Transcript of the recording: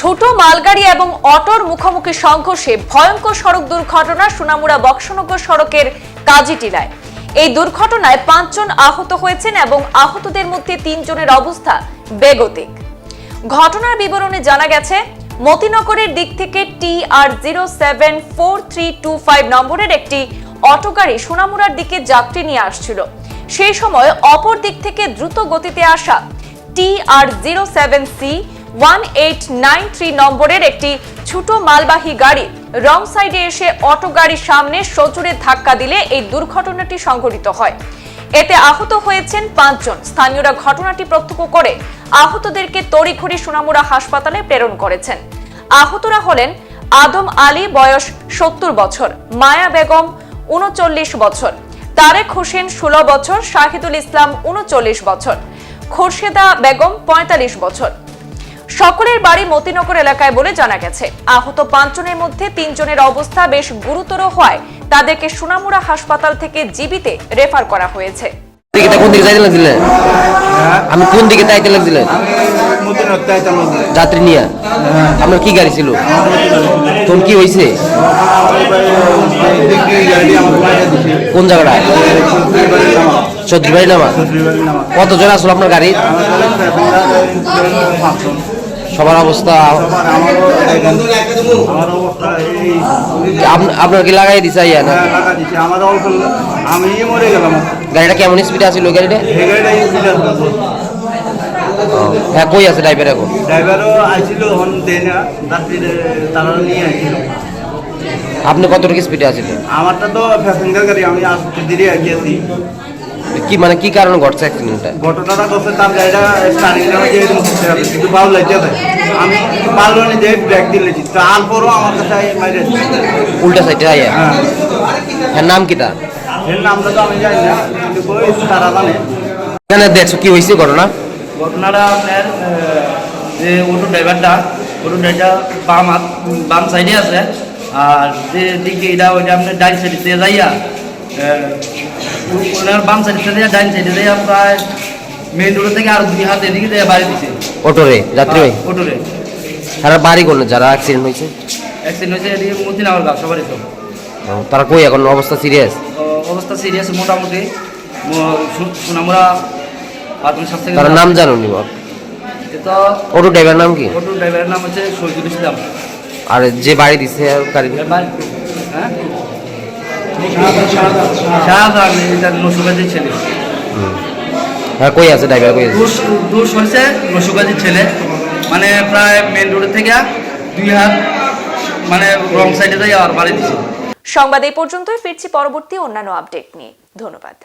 ছোট মালগাড়ি এবং অটোর মুখোমুখি সংঘর্ষে ভয়ঙ্কর সড়ক দুর্ঘটনা সোনামুড়া বক্সনগর সড়কের কাজীটিলায়। এই দুর্ঘটনায় পাঁচজন আহত হয়েছেন এবং আহতদের মধ্যে তিনজনের অবস্থা বেগতিক। ঘটনার বিবরণে জানা গেছে, মতিনগরের দিক থেকে T R zero seven four three two five নম্বরের একটি অটো গাড়ি দিকে যাত্রী নিয়ে আসছিল। সেই সময় অপর দিক থেকে দ্রুত গতিতে আসা T R zero seven C one eight nine three নম্বরের একটি ছোট মালবাহী গাড়ি রং সাইডে এসে অটো গাড়ির সামনে সজোরে ধাক্কা দিলে এই দুর্ঘটনাটি সংঘটিত হয়। এতে আহত হয়েছেন পাঁচজন। স্থানীয়রা ঘটনাটি প্রত্যক্ষ করে আহতদেরকে তড়িঘড়ি সোনামুড়া হাসপাতালে প্রেরণ করেছেন। আহতরা হলেন আদম আলী, বয়স সত্তর বছর, মায়া বেগম উনচল্লিশ বছর, তারেক হোসেন ষোলো বছর, শাহিদুল ইসলাম উনচল্লিশ বছর, খোরশেদা বেগম পঁয়তাল্লিশ বছর। সকলের বাড়ি মতিনগর এলাকায় বলে জানা গেছে। আহত পাঁচজনের মধ্যে তিনজনের অবস্থা বেশ গুরুতর হওয়ায় তাদেরকে সোনামুড়া হাসপাতাল থেকে জীবিতে রেফার করা হয়েছে। কোন দিকে যাইতে লাগছিলেন আমি কোন দিকে যাইতে আইতাম যাত্রী নিয়ে? আপনার কি গাড়ি ছিল? তখন কি হয়েছে কোন জায়গাটায় চৌধুরী বাড়ি নামা? কতজন আসলো আপনার গাড়ি সবার অবস্থা আপনার কি লাগাই দিছে আইয়া না? আমি মরে গেলাম গাড়িটা কেমন স্পিডে আছিল গাড়িটা? হ্যাঁ কই আছে ড্রাইভার এখন? ড্রাইভারও আইছিল হন দেয় তারা নিয়ে আইছিল আপনি কতটুকু স্পিডে আছিলেন? আমারটা তো প্যাসেঞ্জার গাড়ি, আমি আসতে দেরি গিয়েছি। কি মানে কি কারণে ঘটছে অ্যাক্সিডেন্টটা ঘটনাটা করছে তার গাড়িটা স্টার্টিং যে এরকম করতে হবে কিন্তু ভালো লাগছে তাই আমি পারল না যে ব্রেক দিলেছি তারপরও আমার কাছে মাইরে উল্টা সাইডে আইয়া? হ্যাঁ। নাম কি তার এর নামটা তো আমি জানি না কিন্তু কই তারা জানে। এখানে দেখছ কি হয়েছে ঘটনা? ঘটনাটা আপনার যে অটো ড্রাইভারটা অটো ড্রাইভার বাম হাত বাম সাইডে আছে আর যে দিকে এটা ওইটা আপনার ডাইন সাইডে যাইয়া ওনার বাম সাইডে দিয়ে ডাইন সাইডে দিয়ে প্রায় মেইন রোড থেকে আর দুই হাত এদিকে দিয়ে বাড়ি দিছে। অটোরে যাত্রী ভাই? অটোরে। তারা বাড়ি করল যারা অ্যাক্সিডেন্ট হয়েছে? অ্যাক্সিডেন্ট হয়েছে এদিকে মতিনগর গাছ সবারই তো। ও, তারা কই এখন? অবস্থা সিরিয়াস তো অবস্থা সিরিয়াস মোটামুটি। ম- সু- সোনামুড়া প্রাথমিক স্বাস্থ্য তার নাম জানো নি বাপ? এটা অটো ড্রাইভার নাম কি? অটো ড্রাইভারের নাম হচ্ছে শহীদুল ইসলাম। আর যে বাড়ি দিছে গাড়ি এবার হ্যাঁ? শাহজাহান এটা নসুকাজির ছেলে। হ্যাঁ কই আছে ড্রাইভার কই আছে? দূর দূর সরছে নসুকাজির ছেলে। মানে প্রায় মেন রোড থেকে দুই হাত মানে রং সাইডে যাই আর বাড়ি দিছে। সংবাদ এই পর্যন্তই ফিরছি পরবর্তী অন্যান্য আপডেট নিয়ে। ধন্যবাদ।